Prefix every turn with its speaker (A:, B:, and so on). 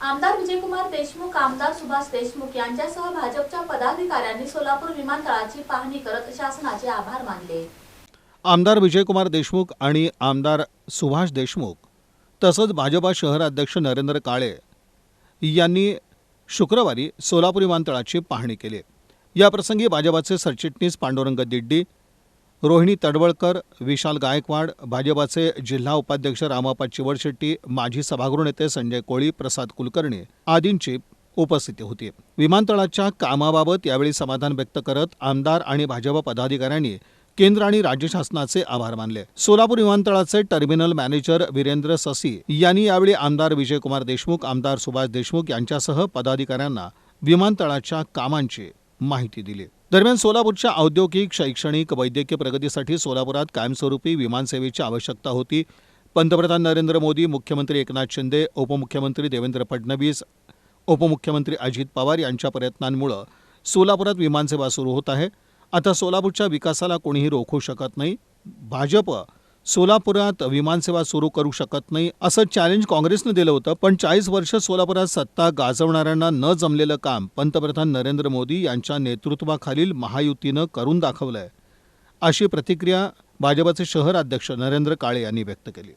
A: आमदार विजयकुमार देशमुख आमदार सुभाष देशमुख यांच्यासह भाजपच्या पदाधिकाऱ्यांनी सोलापूर विमानतळाची पाहणी करत शासनाचे आभार मानले.
B: आमदार विजयकुमार देशमुख आणि आमदार सुभाष देशमुख तसंच भाजपा शहर अध्यक्ष नरेंद्र काळे यांनी शुक्रवारी सोलापूर विमानतळाची पाहणी केली. याप्रसंगी भाजपाचे सरचिटणीस पांडुरंग दिड्डी रोहिणी तडवळकर विशाल गायकवाड भाजपाचे जिल्हा उपाध्यक्ष रामापा चिवडशेट्टी माजी सभागृह नेते संजय कोळी प्रसाद कुलकर्णी आदींची उपस्थिती होती. विमानतळाच्या कामाबाबत यावेळी समाधान व्यक्त करत आमदार आणि भाजप पदाधिकाऱ्यांनी केंद्र आणि राज्य शासनाचे आभार मानले. सोलापूर विमानतळाचे टर्मिनल मॅनेजर वीरेंद्र ससी यांनी यावेळी आमदार विजयकुमार देशमुख आमदार सुभाष देशमुख यांच्यासह पदाधिकाऱ्यांना विमानतळाच्या कामांची माहिती दिली. दरम्यान सोलापूरच्या औद्योगिक शैक्षणिक वैद्यकीय प्रगतीसाठी सोलापुरात कायमस्वरूपी विमानसेवेची आवश्यकता होती. पंतप्रधान नरेंद्र मोदी मुख्यमंत्री एकनाथ शिंदे उपमुख्यमंत्री देवेंद्र फडणवीस उपमुख्यमंत्री अजित पवार यांच्या प्रयत्नांमुळं सोलापुरात विमानसेवा सुरू होत आहे. आता सोलापूरच्या विकासाला कोणीही रोखू शकत नाही. भाजप सोलापुरात विमानसेवा सुरू करू शकत नाही असं चॅलेंज काँग्रेसनं दिलं होतं. पण चाळीस वर्ष सोलापुरात सत्ता गाजवणाऱ्यांना न जमलेलं काम पंतप्रधान नरेंद्र मोदी यांच्या नेतृत्वाखालील महायुतीनं करून दाखवलं आहे अशी प्रतिक्रिया भाजपचे शहर अध्यक्ष नरेंद्र काळे यांनी व्यक्त केली.